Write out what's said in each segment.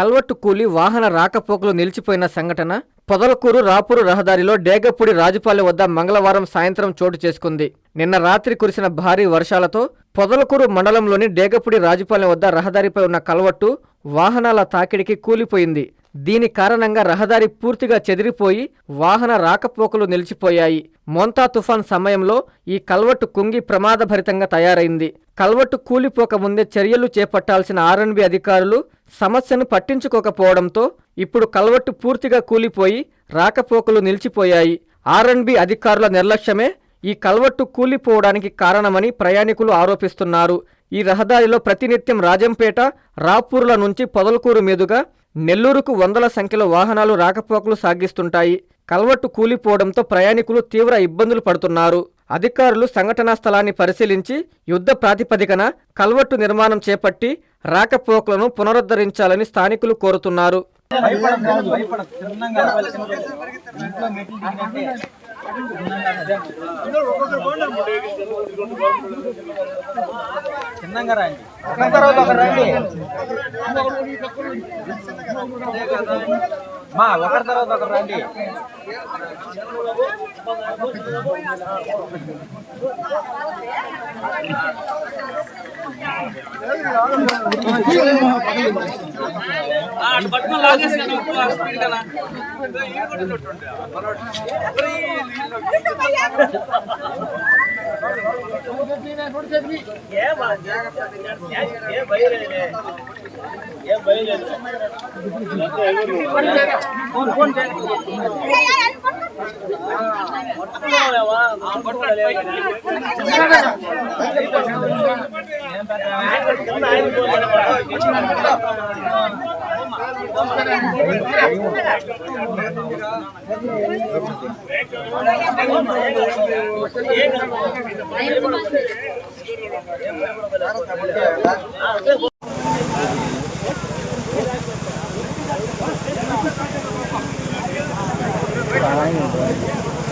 Culvert కూలి వాహన రాకపోకలు నిలిచిపోయిన సంఘటన పొదలకూరు రాపూరు రహదారిలో డేగపూడి రాజుపాలెం వద్ద మంగళవారం సాయంత్రం చోటు చేసుకుంది. నిన్న రాత్రి కురిసిన భారీ వర్షాలతో పొదలకూరు మండలంలోని డేగపూడి రాజుపాలెం వద్ద రహదారిపై ఉన్న కల్వట్టు వాహనాల తాకిడికి కూలిపోయింది. దీని కారణంగా రహదారి పూర్తిగా చెదిరిపోయి వాహన రాకపోకలు నిలిచిపోయాయి. మోంతా తుఫాన్ సమయంలో ఈ కల్వట్టు కుంగి ప్రమాదభరితంగా తయారైంది. కల్వట్టు కూలిపోక ముందే చర్యలు చేపట్టాల్సిన ఆర్ఎన్బి అధికారులు సమస్యను పట్టించుకోకపోవడంతో ఇప్పుడు కల్వట్టు పూర్తిగా కూలిపోయి రాకపోకలు నిలిచిపోయాయి. ఆర్ఎన్బి అధికారుల నిర్లక్ష్యమే ఈ కల్వట్టు కూలిపోవడానికి కారణమని ప్రయాణికులు ఆరోపిస్తున్నారు. ఈ రహదారిలో ప్రతినిత్యం రాజంపేట రాపూర్ల నుంచి పొదలకూరు మీదుగా నెల్లూరుకు వందల సంఖ్యలో వాహనాలు రాకపోకలు సాగిస్తుంటాయి. కల్వట్టు కూలిపోవడంతో ప్రయాణికులు తీవ్ర ఇబ్బందులు పడుతున్నారు. అధికారులు సంఘటనా స్థలాన్ని పరిశీలించి యుద్ధ ప్రాతిపదికన కల్వట్టు నిర్మాణం చేపట్టి రాకపోకలను పునరుద్ధరించాలని స్థానికులు కోరుతున్నారు చిన్నంగా కాదు, భయపడకు. చిన్నగా మా ఒకరి తర్వాత ఒకరు రండి. మా ఒకరి తర్వాత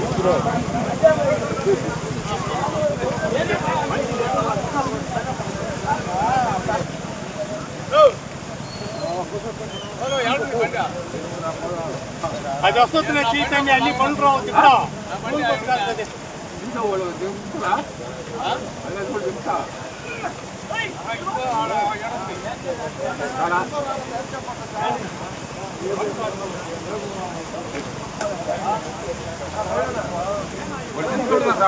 ఒకరు అది వస్తుంది చీతండి అన్ని పనులు రావచ్చు ఇక్కడ